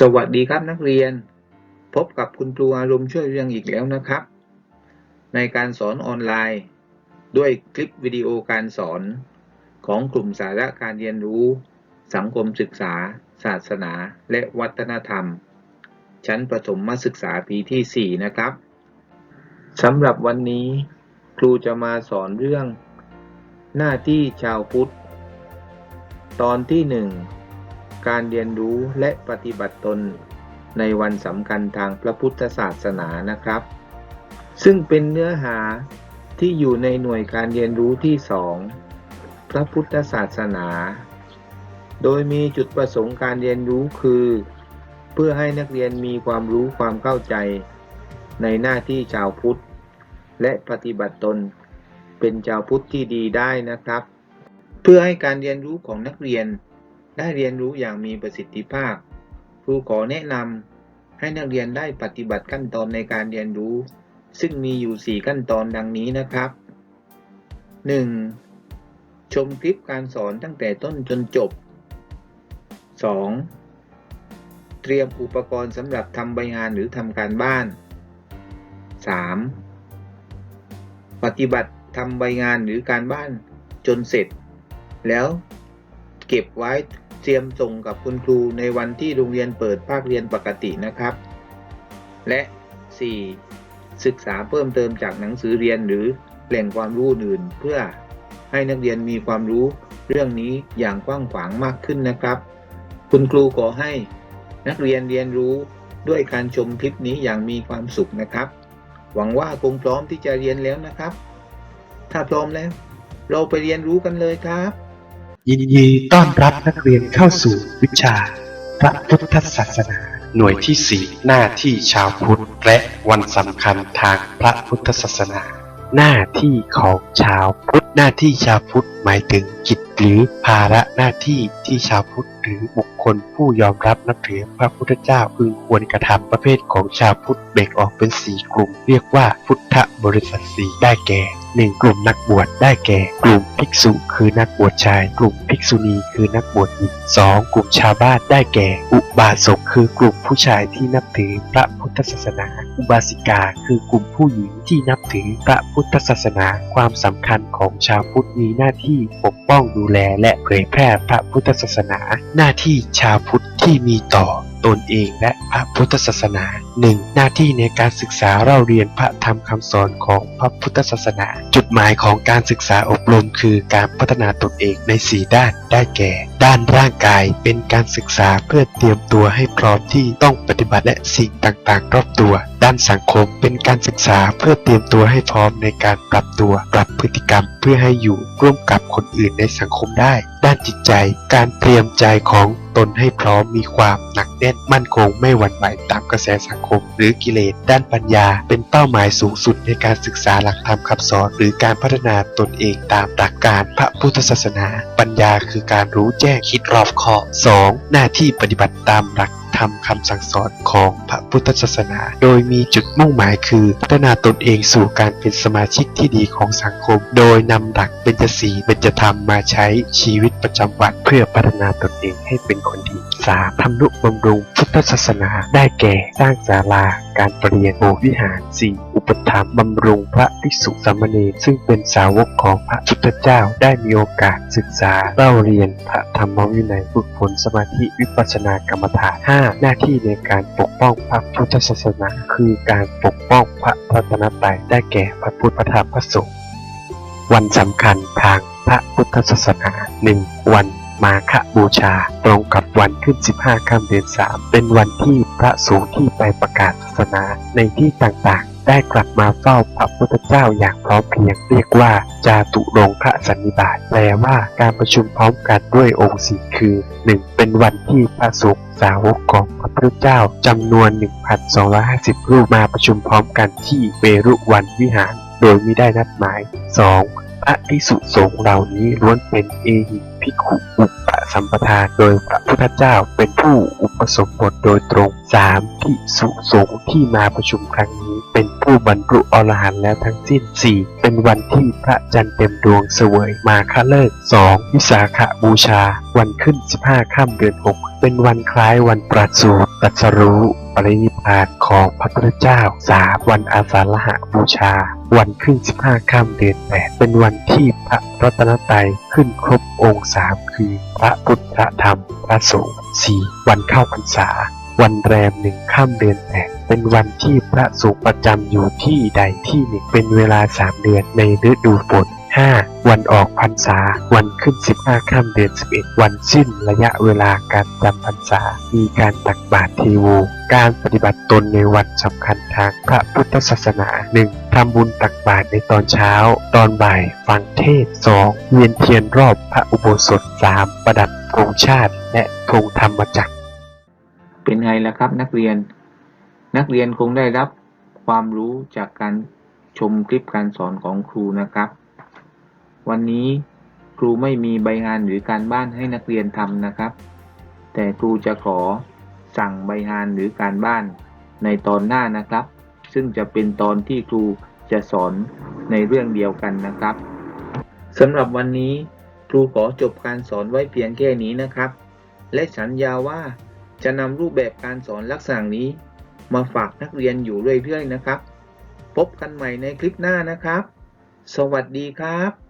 สวัสดีครับนักเรียน พบกับคุณครูอารมณ์ช่วยเรื่องอีกแล้วนะครับ ในการสอนออนไลน์ ด้วยคลิปวิดีโอการสอนของกลุ่มสาระการเรียนรู้ สังคมศึกษา ศาสนา และวัฒนธรรม ชั้นประถมศึกษาปีที่ 4 นะครับสำหรับวันนี้ ครูจะมาสอนเรื่อง หน้าที่ชาวพุทธ ตอนที่หนึ่ง การเรียนรู้และปฏิบัติตนในวันสำคัญทางพระพุทธศาสนานะครับ ซึ่งเป็นเนื้อหาที่อยู่ในหน่วยการเรียนรู้ที่สองพระพุทธศาสนา โดยมีจุดประสงค์การเรียนรู้คือ เพื่อให้นักเรียนมีความรู้ความเข้าใจ ในหน้าที่ชาวพุทธ และปฏิบัติตน เป็นชาวพุทธที่ดีได้นะครับ เพื่อให้การเรียนรู้ของนักเรียน ได้เรียนรู้อย่างมีประสิทธิภาพ ครูขอแนะนำให้นักเรียนได้ปฏิบัติขั้นตอนในการเรียนรู้ ซึ่งมีอยู่ 4 ขั้นตอนดังนี้นะครับ 1. ชมคลิปการสอนตั้งแต่ต้นจนจบ 2. เตรียมอุปกรณ์สำหรับทำใบงานหรือทำการบ้าน 3. ปฏิบัติทำใบงานหรือการบ้านจนเสร็จ แล้วเก็บไว้ เตรียมส่งกับคุณครูในวันที่โรงเรียนเปิดภาคเรียนปกตินะครับ และ 4. ศึกษาเพิ่มเติมจากหนังสือเรียนหรือแหล่งความรู้อื่น เพื่อให้นักเรียนมีความรู้เรื่องนี้อย่างกว้างขวางมากขึ้นนะครับ คุณครูขอให้นักเรียนเรียนรู้ด้วยการชมคลิปนี้อย่างมีความสุขนะครับ หวังว่าคงพร้อมที่จะเรียนแล้วนะครับ ถ้าพร้อมแล้ว เราไปเรียนรู้กันเลยครับ ยินดีต้อนรับนักเรียนเข้าสู่วิชา พระพุทธศาสนา หน่วยที่สี่หน้าที่ชาวพุทธและวันสำคัญทางพระพุทธศาสนา หน้าที่ของชาวพุทธหน้าที่ชาวพุทธหมายถึงกิจหรือภาระหน้าที่ที่ชาวพุทธหรือบุคคลผู้ยอมรับนับถือพระพุทธเจ้าพึงควรกระทำประเภทของชาวพุทธแบ่งออกเป็นสี่กลุ่ม เรียกว่าพุทธบริษัทสี่ได้แก่หนึ่งกลุ่มนักบวชได้แก่ กลุ่มภิกษุคือนักบวชชาย กลุ่มภิกษุณีคือนักบวชหญิงสองกลุ่มชาวบ้านได้แก่ อุบาสกคือกลุ่มผู้ชายที่นับถือพระพุทธศาสนา อุบาสิกาคือกลุ่มผู้หญิงที่นับถือพระพุทธศาสนา ความสำคัญของชาวพุทธมีหน้าที่ปกป้องดูดูแลและเผยแพร่พระพุทธศาสนา หน้าที่ชาวพุทธที่มีต่อ ตนเองและพระพุทธศาสนา 1. หน้าที่ในการศึกษาเล่าเรียนพระธรรมคำสอนของพระพุทธศาสนา จุดหมายของการศึกษาอบรมคือการพัฒนาตนเองใน 4 ด้านได้แก่ ด้านร่างกายเป็นการศึกษาเพื่อเตรียมตัวให้พร้อมที่ต้องปฏิบัติและสิ่งต่างๆ รอบตัว ด้านสังคมเป็นการศึกษาเพื่อเตรียมตัวให้พร้อมในการปรับตัว ปรับพฤติกรรมเพื่อให้อยู่ร่วมกับคนอื่นในสังคมได้ ด้านจิตใจ การเตรียมใจของตนให้พร้อมมีความหนักแน่นมั่นคงไม่หวั่นไหวตามกระแสสังคม หรือกิเลสด้านปัญญา เป็นเป้าหมายสูงสุดในการศึกษาหลักธรรมคำสอน หรือการพัฒนาตนเองตามหลักการพระพุทธศาสนา ปัญญาคือการรู้แจ้งคิดรอบคอบ 2. หน้าที่ปฏิบัติตามหลัก ธรรมคำสั่งสอนของพระพุทธศาสนา โดยมีจุดมุ่งหมายคือ พัฒนาตนเองสู่การเป็นสมาชิกที่ดีของสังคม โดยนำหลักเบญจศีลเบญจธรรมมาใช้ชีวิตประจำวันเพื่อพัฒนาตนเองให้เป็นคนดี 3. ทำนุบำรุงพุทธศาสนาได้แก่สร้างศาลาการประเรียนโบวิหาร 4. ปถัมภ์บำรุงพระภิกษุสามเณรซึ่งเป็นสาวกของพระพุทธเจ้าได้มีโอกาสศึกษาเล่าเรียนพระธรรมวินัยฝึกฝนสมาธิวิปัสสนากรรมฐาน 5. หน้าที่ในการปกป้องพระพุทธศาสนาคือการปกป้องพระรัตนตรัยได้แก่พระพุทธพระธรรมพระสงฆ์วันสำคัญทางพระพุทธศาสนา 1. วันมาฆบูชา ตรงกับวันขึ้น 15ค่ำเดือน3 เป็นวันที่พระสงฆ์ที่ไปประกาศศาสนาในที่ต่างๆ ได้กลับมาเฝ้าพระพุทธเจ้าอย่างพร้อมเพรียงเรียกว่าจาตุรงคสันนิบาตแปลว่าการประชุมพร้อมกันด้วยองค์สี่คือ 1. เป็นวันที่พระสงฆ์สาวกของพระพุทธเจ้าจำนวน 1,250 รูปมาประชุมพร้อมกันที่เวรุวันวิหาร โดยไม่ได้นัดหมาย 2. พระภิกษุสงฆ์เหล่านี้ล้วนเป็นเอหิภิกขุอุปสัมปทาโดยพระพุทธเจ้าเป็นผู้อุปสมบทโดยตรง 3. ภิกษุสงฆ์ที่มาประชุมครั้งนี้เป็น ผู้บรรลุอรหันต์แล้วทั้งสิ้น 4. เป็นวันที่พระจันทร์เต็มดวงเสวยมาฆเลิก 2. วิสาขบูชา วันขึ้น 15 ค่ำเดือน 6 เป็นวันคล้ายวันประสูติตรัสรู้ปรินิพพานของพระพุทธเจ้า 3. วันอาสาฬหบูชา วันขึ้น 15 ค่ำเดือน 8 เป็นวันที่พระรัตนตรัยขึ้นครบองค์สามคือพระพุทธพระธรรม พระสงฆ์ 4. วันเข้าพรรษาวันแรมหนึ่งค่ำเดือนแปดเป็นวันที่ พระสงฆ์ประจำอยู่ที่ใดที่หนึ่งเป็นเวลาสามเดือนในฤดูฝน 5. วันออกพรรษา วันขึ้น 15ค่ำเดือน 11 วันสิ้นระยะเวลาการจำพรรษา มีการตักบาตรเทโวการปฏิบัติตนในวันสำคัญทางพระพุทธศาสนา 1. ทำบุญตักบาตรในตอนเช้า ตอนบ่าย ฟังเทศ 2. เวียนเทียนรอบพระอุโบสถ 3. ประดับธงชาติ และธงธรรมจักร เป็นไงล่ะครับนักเรียน นักเรียนคงได้รับความรู้จากการชมคลิปการสอนของครูนะครับ วันนี้ครูไม่มีใบงานหรือการบ้านให้นักเรียนทำนะครับ แต่ครูจะขอสั่งใบงานหรือการบ้านในตอนหน้านะครับ ซึ่งจะเป็นตอนที่ครูจะสอนในเรื่องเดียวกันนะครับสำหรับวันนี้ครูขอจบการสอนไว้เพียงแค่นี้นะครับ และสัญญาว่าจะนำรูปแบบการสอนลักษณะนี้ มาฝากนักเรียนอยู่เรื่อยๆนะครับ พบกันใหม่ในคลิปหน้านะครับ สวัสดีครับ